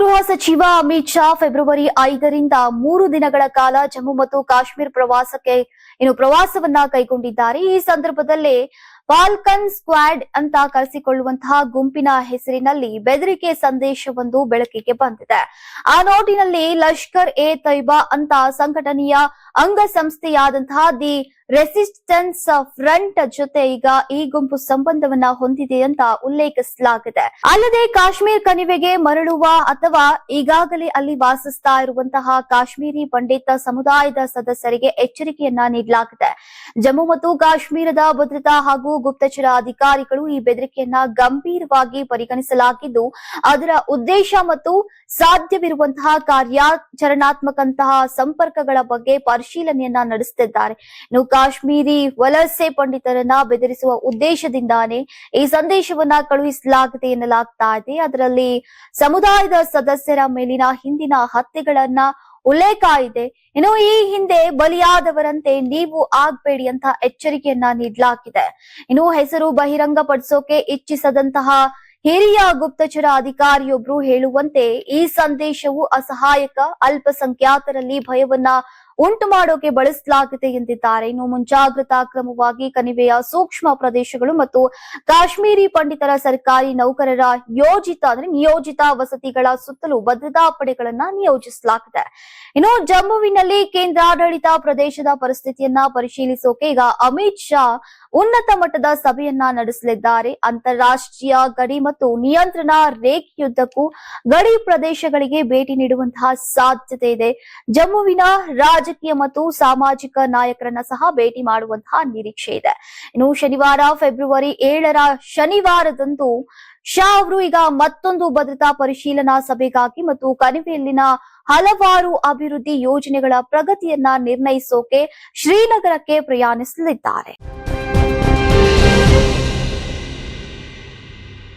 ಗೃಹ ಸಚಿವ ಅಮಿತ್ ಶಾ ಫೆಬ್ರವರಿ ಐದರಿಂದ ಮೂರು ದಿನಗಳ ಕಾಲ ಜಮ್ಮು ಮತ್ತು ಕಾಶ್ಮೀರ ಪ್ರವಾಸಕ್ಕೆ, ಇನ್ನು ಪ್ರವಾಸವನ್ನ ಕೈಗೊಂಡಿದ್ದಾರೆ. ಈ ಸಂದರ್ಭದಲ್ಲಿ ಫಾಲ್ಕನ್ ಸ್ಕ್ವಾಡ್ ಅಂತ ಕರೆಸಿಕೊಳ್ಳುವಂತಹ ಗುಂಪಿನ ಹೆಸರಿನಲ್ಲಿ ಬೆದರಿಕೆ ಸಂದೇಶವೊಂದು ಬೆಳಕಿಗೆ ಬಂದಿದೆ. ಆ ನೋಟಿನಲ್ಲಿ ಲಷ್ಕರ್ ಎ ತೈಬಾ ಅಂತ ಸಂಘಟನೆಯ ಅಂಗಸಂಸ್ಥೆಯಾದಂತಹ ದಿ ರೆಸಿಸ್ಟೆನ್ಸ್ ಫ್ರಂಟ್ ಜೊತೆ ಈಗ ಈ ಗುಂಪು ಸಂಬಂಧವನ್ನ ಹೊಂದಿದೆ ಅಂತ ಉಲ್ಲೇಖಿಸಲಾಗಿದೆ. ಅಲ್ಲದೆ ಕಾಶ್ಮೀರ್ ಕಣಿವೆಗೆ ಮರಳುವ ಅಥವಾ ಈಗಾಗಲೇ ಅಲ್ಲಿ ವಾಸಿಸ್ತಾ ಇರುವಂತಹ ಕಾಶ್ಮೀರಿ ಪಂಡಿತ ಸಮುದಾಯದ ಸದಸ್ಯರಿಗೆ ಎಚ್ಚರಿಕೆಯನ್ನ ನೀಡಲಾಗಿದೆ. ಜಮ್ಮು ಮತ್ತು ಕಾಶ್ಮೀರದ ಭದ್ರತಾ ಹಾಗೂ ಗುಪ್ತಚರ ಅಧಿಕಾರಿಗಳು ಈ ಬೆದರಿಕೆಯನ್ನ ಗಂಭೀರವಾಗಿ ಪರಿಗಣಿಸಲಾಗಿದ್ದು, ಅದರ ಉದ್ದೇಶ ಮತ್ತು ಸಾಧ್ಯವಿರುವಂತಹ ಕಾರ್ಯಾಚರಣಾತ್ಮಕಂತಹ ಸಂಪರ್ಕಗಳ ಬಗ್ಗೆ ಪರಿಶೀಲನೆಯನ್ನ ನಡೆಸುತ್ತಿದ್ದಾರೆ ಇನ್ನು ಕಾಶ್ಮೀರಿ ವಲಸೆ ಪಂಡಿತರನ್ನ ಬೆದರಿಸುವ ಉದ್ದೇಶದಿಂದಾನೇ ಈ ಸಂದೇಶವನ್ನ ಕಳುಹಿಸಲಾಗಿದೆ ಎನ್ನಲಾಗ್ತಾ ಇದೆ. ಅದರಲ್ಲಿ ಸಮುದಾಯದ ಸದಸ್ಯರ ಮೇಲಿನ ಹಿಂದಿನ ಹತ್ಯೆಗಳನ್ನ ಉಲ್ಲೇಖ ಇದೆ ಇನ್ನು ಈ ಹಿಂದೆ ಬಲಿಯಾದವರಂತೆ ನೀವು ಆಗ್ಬೇಡಿ ಅಂತ ಎಚ್ಚರಿಕೆಯನ್ನ ನೀಡಲಾಗಿದೆ. ಇನ್ನು ಹೆಸರು ಬಹಿರಂಗ ಪಡಿಸೋಕೆ ಇಚ್ಛಿಸದಂತಹ ಹಿರಿಯ ಗುಪ್ತಚರ ಅಧಿಕಾರಿಯೊಬ್ರು ಹೇಳುವಂತೆ ಈ ಸಂದೇಶವು ಅಸಹಾಯಕ, ಅಲ್ಪಸಂಖ್ಯಾತರಲ್ಲಿ ಭಯವನ್ನ ಉಂಟು ಮಾಡೋಕೆ ಬಳಸಲಾಗಿದೆ ಎಂದಿದ್ದಾರೆ ಇನ್ನು ಮುಂಜಾಗ್ರತಾ ಕ್ರಮವಾಗಿ ಕಣಿವೆಯ ಸೂಕ್ಷ್ಮ ಪ್ರದೇಶಗಳು ಮತ್ತು ಕಾಶ್ಮೀರಿ ಪಂಡಿತರ ಸರ್ಕಾರಿ ನೌಕರರ ಯೋಜಿತ, ಅಂದ್ರೆ ನಿಯೋಜಿತ ವಸತಿಗಳ ಸುತ್ತಲೂ ಭದ್ರತಾ ಪಡೆಗಳನ್ನ ನಿಯೋಜಿಸಲಾಗಿದೆ. ಇನ್ನು ಜಮ್ಮುವಿನಲ್ಲಿ ಕೇಂದ್ರಾಡಳಿತ ಪ್ರದೇಶದ ಪರಿಸ್ಥಿತಿಯನ್ನ ಪರಿಶೀಲಿಸೋಕೆ ಈಗ ಅಮಿತ್ ಶಾ ಉನ್ನತ ಮಟ್ಟದ ಸಭೆಯನ್ನ ನಡೆಸಲಿದ್ದಾರೆ. ಅಂತಾರಾಷ್ಟ್ರೀಯ ಗಡಿ ಮತ್ತು ನಿಯಂತ್ರಣ ರೇಖೆಯುದ್ದಕ್ಕೂ ಗಡಿ ಪ್ರದೇಶಗಳಿಗೆ ಭೇಟಿ ನೀಡುವಂತಹ ಸಾಧ್ಯತೆ ಇದೆ. ಜಮ್ಮುವಿನ ರಾಜಕೀಯ ಮತ್ತು ಸಾಮಾಜಿಕ ನಾಯಕರನ್ನ ಸಹ ಭೇಟಿ ಮಾಡುವಂತಹ ನಿರೀಕ್ಷೆ ಇದೆ. ಇನ್ನು ಶನಿವಾರ, ಫೆಬ್ರವರಿ ಏಳರ ಶನಿವಾರದಂದು ಶಾ ಅವರು ಈಗ ಮತ್ತೊಂದು ಭದ್ರತಾ ಪರಿಶೀಲನಾ ಸಭೆಗಾಗಿ ಮತ್ತು ಕಣಿವೆಯಲ್ಲಿನ ಹಲವಾರು ಅಭಿವೃದ್ಧಿ ಯೋಜನೆಗಳ ಪ್ರಗತಿಯನ್ನ ನಿರ್ಣಯಿಸೋಕೆ ಶ್ರೀನಗರಕ್ಕೆ ಪ್ರಯಾಣಿಸಲಿದ್ದಾರೆ.